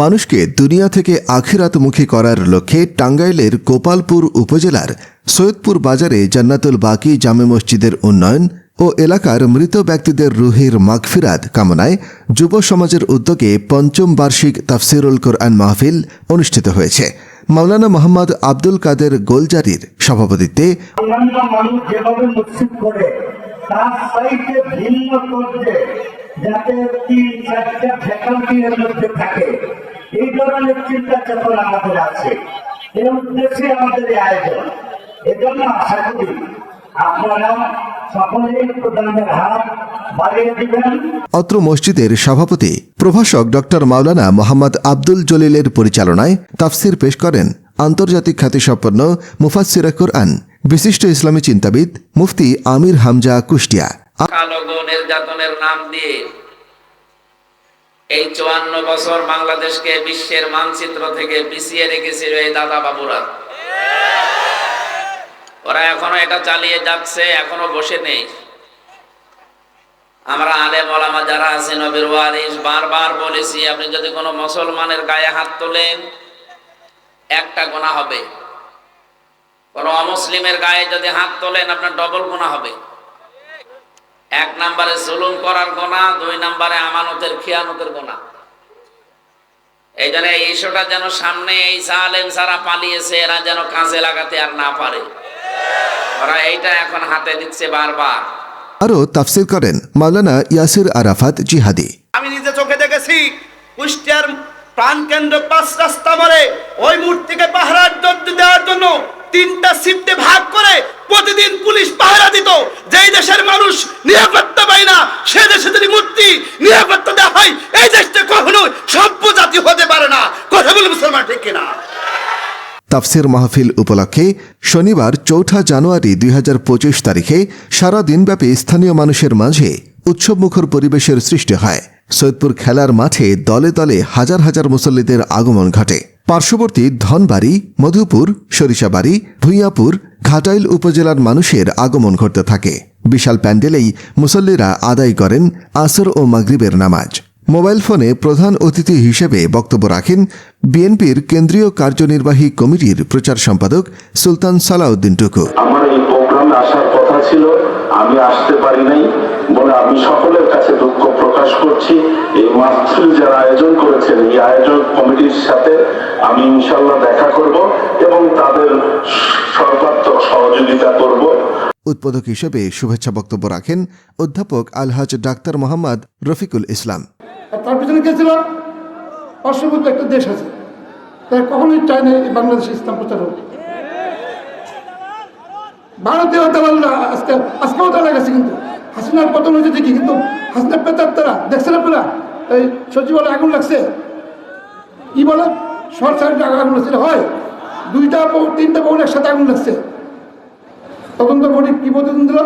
মানুষকে দুনিয়া থেকে আখিরাতমুখী করার লক্ষ্যে টাঙ্গাইলের গোপালপুর উপজেলার সৈয়দপুর বাজারে জান্নাতুল বাকি জামে মসজিদের উন্নয়ন ও এলাকার মৃত ব্যক্তিদের রুহির মাগফিরাত কামনায় যুব সমাজের উদ্যোগে পঞ্চম বার্ষিক তাফসিরুল কোরআন মাহফিল অনুষ্ঠিত হয়েছে। মাওলানা মোহাম্মদ আব্দুল কাদের গোলজারির সভাপতিত্বে মানুষ যেভাবে করে, তার ভিন্ন যাতে তিন চারটা ফ্যাকাল্টি এর মধ্যে থাকে। এই ধরনের চিন্তা চেতনা আমাদের আছে। এই উদ্দেশ্যে আমাদের এই আয়োজন। এজন্য আশা করি আপনারা অত্র মসজিদের সভাপতি প্রভাষক ডক্টর মাওলানা মোহাম্মদ আব্দুল জলিলের পরিচালনায় তাফসির পেশ করেন আন্তর্জাতিক খ্যাতিসম্পন্ন মুফাসিরা কোরআন। বিশিষ্ট ইসলামী চিন্তাবিদ মুফতি আমির হামজা কুষ্টিয়া। দিয়ে এই চুয়ান্ন বছর বাংলাদেশকে বিশ্বের মানচিত্র থেকে পিছিয়ে রেখেছিল এই দাদা বাবুরা ওরা এখনও এটা চালিয়ে যাচ্ছে, এখনও বসে নেই। আমরা আলে মলামা যারা আছি, নবীর ওয়ারিস বারবার বলেছি, আপনি যদি কোনো মুসলমানের গায়ে হাত তোলেন, একটা গোনা হবে। কোনো অমুসলিমের গায়ে যদি হাত তোলেন, আপনার ডবল গোনা হবে। এক নম্বরে জুলুম করার গোনা দুই নম্বরে আমানতের খিয়ানতের গোনা। এই জন্য এই ইস্যুটা যেন সামনে এই সালেম সারা পালিয়েছে এরা যেন কাজে লাগাতে আর না পারে। ওরা এইটা এখন হাতে দিচ্ছে বারবার। আরও তাফসির করেন মাওলানা ইয়াসির আরাফাত জিহাদি। আমি নিজে চোখে দেখেছি কুষ্টিয়ার প্রাণ কেন্দ্র পাঁচ রাস্তা মারে ওই মূর্তিকে পাহারার জন্য দেওয়ার জন্য তিনটা সিফটে ভাগ করে প্রতিদিন পুলিশ পাহারা দিত। যেই দেশের মানুষ নিরাপত্তা পায় না, সে দেশে যদি মূর্তি নিরাপত্তা দেওয়া হয়, এই দেশটা কখনো সভ্য জাতি হতে পারে না। কথা বলে মুসলমান ঠিক কিনা? তাফসির মাহফিল উপলক্ষে শনিবার চৌঠা জানুয়ারি দুই হাজার পঁচিশ তারিখে সারা দিনব্যাপী স্থানীয় মানুষের মাঝে উৎসবমুখর পরিবেশের সৃষ্টি হয়। সৈয়দপুর খেলার মাঠে দলে দলে হাজার হাজার মুসল্লিদের আগমন ঘটে। পার্শ্ববর্তী ধনবাড়ি, মধুপুর, সরিষাবাড়ি, ভুইয়াপুর, ঘাটাইল উপজেলার মানুষের আগমন ঘটতে থাকে। বিশাল প্যান্ডেলেই মুসল্লিরা আদায় করেন আসর ও মাগরিবের নামাজ। মোবাইল ফোনে প্রধান অতিথি হিসেবে বক্তব্য রাখেন বিএনপির কেন্দ্রীয় কার্যনির্বাহী কমিটির প্রচার সম্পাদক সুলতান সালাউদ্দিন টুকু। আমার এই প্রোগ্রামে আসার কথা ছিল, আমি আসতে পারি নাই বলে আমি সকলের কাছে দুঃখ প্রকাশ করছি। এই মাহফিল যারা আয়োজন করেছেন, এই আয়োজক কমিটির সাথে আমি ইনশাল্লাহ দেখা করব এবং তাদের সর্বাত্মক সহযোগিতা করব। উদ্বোধক হিসেবে শুভেচ্ছা বক্তব্য রাখেন অধ্যাপক আলহাজ ডাক্তার মোহাম্মদ রফিকুল ইসলাম। তার পিছনে কে ছিল? পার্শ্ববর্তী একটা দেশ আছে। তাই কখনোই চায় না এই বাংলাদেশে ইসলাম প্রচার হোক। ভারতীয় আজকে আজকেও তারা গেছে কিন্তু। হাসিনার পতন হয়েছে ঠিকই কিন্তু হাসিনার পেতার তারা দেখছেন আপনারা? এই সচিবালয় আগুন লাগছে। কি বলে? শর্ট সার্কিট আগুন লাগছে এটা হয়। দুইটা তিনটা বউন একসাথে আগুন লাগছে। তদন্ত বডি কি প্রতিদিন দিল?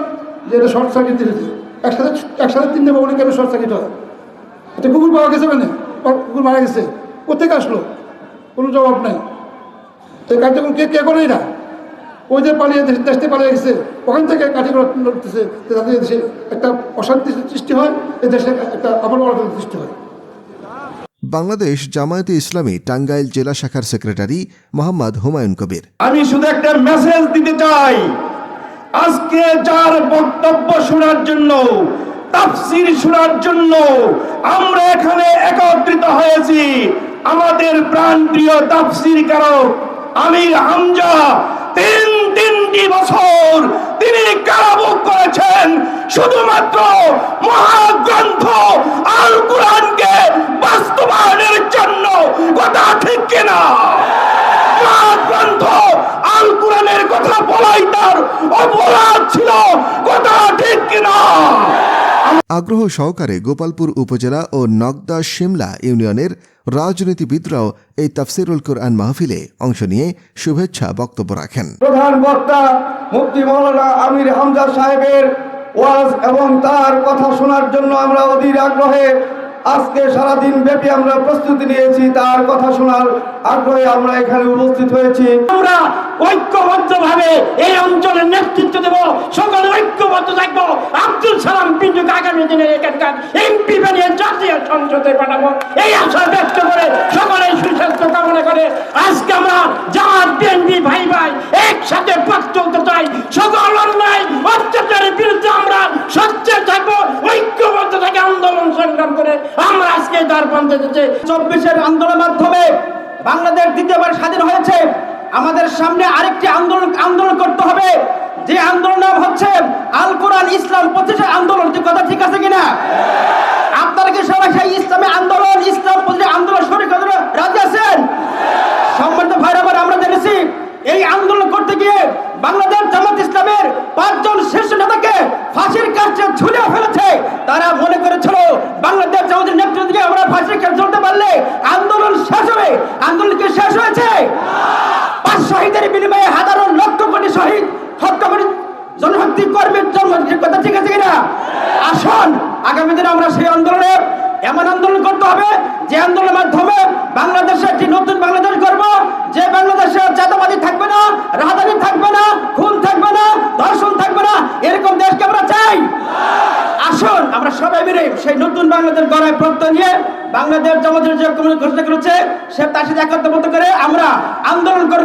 যে এটা শর্ট সার্কিট দিয়েছে একসাথে একসাথে তিনটে বউনে কেন শর্ট সার্কিট হয়? এটা কুকুর পাওয়া গেছে মানে? কুকুর মারা গেছে। কোথেকে আসলো? কোনো জবাব নাই। এই কার্যক্রম কে কে করে না ওই যে পালিয়ে দেশ পালিয়ে গেছে। ওখান থেকে কাঠিগুলো লড়তেছে। তাদের দেশে একটা অশান্তি সৃষ্টি হয়। এই দেশে একটা অপরাধ সৃষ্টি হয়। বাংলাদেশ জামায়াতে ইসলামী টাঙ্গাইল জেলা শাখার সেক্রেটারি মোহাম্মদ হুমায়ুন কবির। আমি শুধু একটা মেসেজ দিতে চাই। আজকে যার বক্তব্য শোনার জন্য, তাফসির শোনার জন্য আমরা এখানে একত্রিত হয়েছি। আমাদের প্রাণপ্রিয় তাফসির কারক আমির হামজা তিন তিনটি বছর তিনি কারাভোগ করেছেন। শুধুমাত্র মহাগ্রন্থ আল জন্য কথা ঠিক কিনা? গ্রন্থ? আল কোরআনের কথা বলাই তার অপরাধ ছিল। কথা ঠিক কিনা? আগ্রহ সহকারে গোপালপুর উপজেলা ও নগদা শিমলা ইউনিয়নের রাজনীতিবিদরাও এই তাফসিরুল কোরআন মাহফিলে অংশ নিয়ে শুভেচ্ছা বক্তব্য রাখেন। প্রধান বক্তা মুফতি মৌলানা আমির হামজা সাহেবের ওয়াজ এবং তার কথা শোনার জন্য আমরা অধীর আগ্রহে আজকে সারাদিন ব্যাপী আমরা প্রস্তুতি নিয়েছি, তার কথা শোনার আগ্রহে আমরা এখানে উপস্থিত হয়েছি। আমরা ঐক্যবদ্ধ ভাবে এই অঞ্চলের নেতৃত্ব দেব, সকলে ঐক্যবদ্ধ থাকব। আব্দুল সালাম পিন্ডুকে আগামী দিনের এখানকার এমপি বানিয়ে জাতীয় সংসদে পাঠাবো। এই আশা ব্যক্ত করে সকলে সুস্বাস্থ্য কামনা করে আজকে আমরা যার বিএনপি, ভাই ভাই একসাথে পথ চলতে চাই। সকল অন্যায়, অত্যাচারের বিরুদ্ধে আমরা সচ্চেতন জানতে চাচ্ছে চব্বিশের আন্দোলনের মাধ্যমে বাংলাদেশ দ্বিতীয়বার স্বাধীন হয়েছে। আমাদের সামনে আরেকটি আন্দোলন আন্দোলন করতে হবে। যে আন্দোলন হচ্ছে আল কোরআন ইসলাম প্রতিষ্ঠা আন্দোলন। যে কথা ঠিক আছে কিনা? আপনারা কি সবাই সেই ইসলামী আন্দোলন, ইসলাম প্রতিষ্ঠা আন্দোলন শরীর রাজি আছেন? সম্মানিত ভাইরা আমরা জেনেছি, এই আন্দোলন গিয়ে বাংলাদেশ জামাত ইসলামের পাঁচজন শীর্ষ নেতাকে ফাঁসির কাছে ঝুলিয়ে ফেলেছে। তারা মনে করেছিল, বাংলাদেশ জামাতের নেতৃত্ব দিয়ে আমরা ফাঁসির কাছে ঝুলতে পারলে আন্দোলন শেষ হবে। আন্দোলন কি শেষ হয়েছে? পাঁচ শহীদের বিনিময়ে হাজারো লক্ষ কোটি শহীদ হত্যা কোটি জনশক্তি কর্মীর জন্ম কথা ঠিক আছে কিনা? আসুন, আগামী দিনে আমরা সেই আন্দোলনে এমন আন্দোলন করতে হবে, যে আন্দোলনের মাধ্যমে বাংলাদেশে একটি নতুন বাংলাদেশ করব যে বাংলাদেশে চাঁদাবাজি থাকবে না রাহাদানি থাকবে না, খুন থাকবে না, ধর্ষণ থাকবে না, এরকম দেশকে আমরা চাই। আসুন, আমরা সবাই মিলে সেই নতুন বাংলাদেশ গড়ায় প্রত্যয় নিয়ে বাংলাদেশ জমাতের যে ঘোষণা করেছে, সে তার সাথে একাত্মবদ্ধ করে আমরা আন্দোলন করে